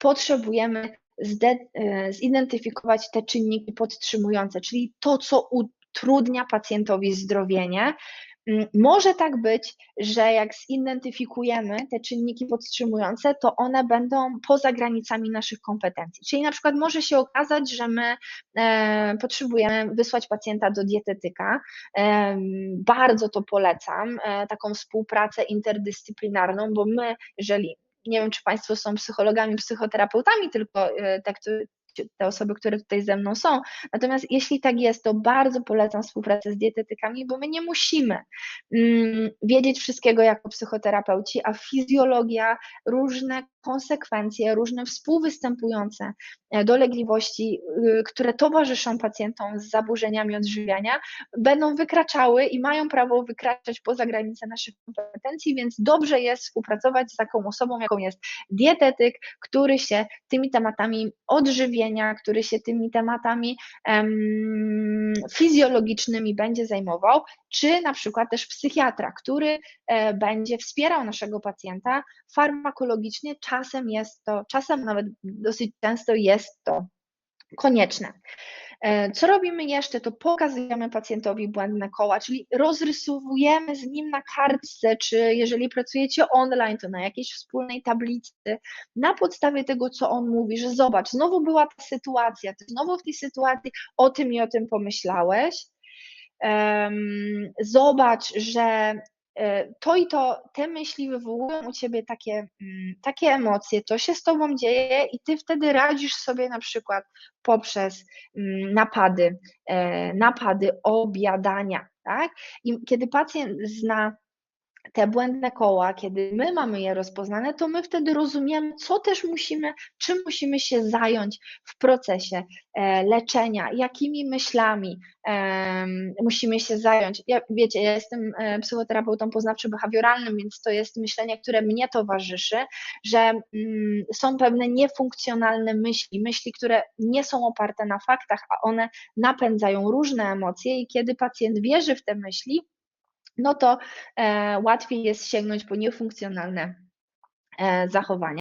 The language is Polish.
potrzebujemy e, zidentyfikować te czynniki podtrzymujące, czyli to, co utrudnia pacjentowi zdrowienie. Mm, Może tak być, że jak zidentyfikujemy te czynniki podtrzymujące, to one będą poza granicami naszych kompetencji. Czyli na przykład może się okazać, że my e, potrzebujemy wysłać pacjenta do dietetyka. E, bardzo to polecam, e, taką współpracę interdyscyplinarną, bo my, jeżeli nie wiem, czy Państwo są psychologami, psychoterapeutami, tylko e, tak, te osoby, które tutaj ze mną są. Natomiast jeśli tak jest, to bardzo polecam współpracę z dietetykami, bo my nie musimy mm, wiedzieć wszystkiego jako psychoterapeuci, a fizjologia, różne konsekwencje, różne współwystępujące e, dolegliwości, y, które towarzyszą pacjentom z zaburzeniami odżywiania, będą wykraczały i mają prawo wykraczać poza granice naszych kompetencji, więc dobrze jest współpracować z taką osobą, jaką jest dietetyk, który się tymi tematami odżywienia, który się tymi tematami em, fizjologicznymi będzie zajmował, czy na przykład też psychiatra, który e, będzie wspierał naszego pacjenta farmakologicznie. Czasem jest to, czasem nawet dosyć często jest to konieczne. E, Co robimy jeszcze, to pokazujemy pacjentowi błędne koła, czyli rozrysowujemy z nim na kartce, czy jeżeli pracujecie online, to na jakiejś wspólnej tablicy, na podstawie tego, co on mówi, że zobacz, znowu była ta sytuacja, ty znowu w tej sytuacji o tym i o tym pomyślałeś. Zobacz, że to i to, te myśli wywołują u ciebie takie, mm, takie emocje, to się z tobą dzieje i ty wtedy radzisz sobie na przykład poprzez mm, napady, e, napady objadania, tak? I kiedy pacjent zna te błędne koła, kiedy my mamy je rozpoznane, to my wtedy rozumiemy, co też musimy, czym musimy się zająć w procesie e, leczenia, jakimi myślami em, musimy się zająć. Ja, wiecie, ja jestem e, psychoterapeutą poznawczo-behawioralnym, więc to jest myślenie, które mnie towarzyszy, że mm, są pewne niefunkcjonalne myśli, myśli, które nie są oparte na faktach, a one napędzają różne emocje i kiedy pacjent wierzy w te myśli, no to e, łatwiej jest sięgnąć po niefunkcjonalne e, zachowania.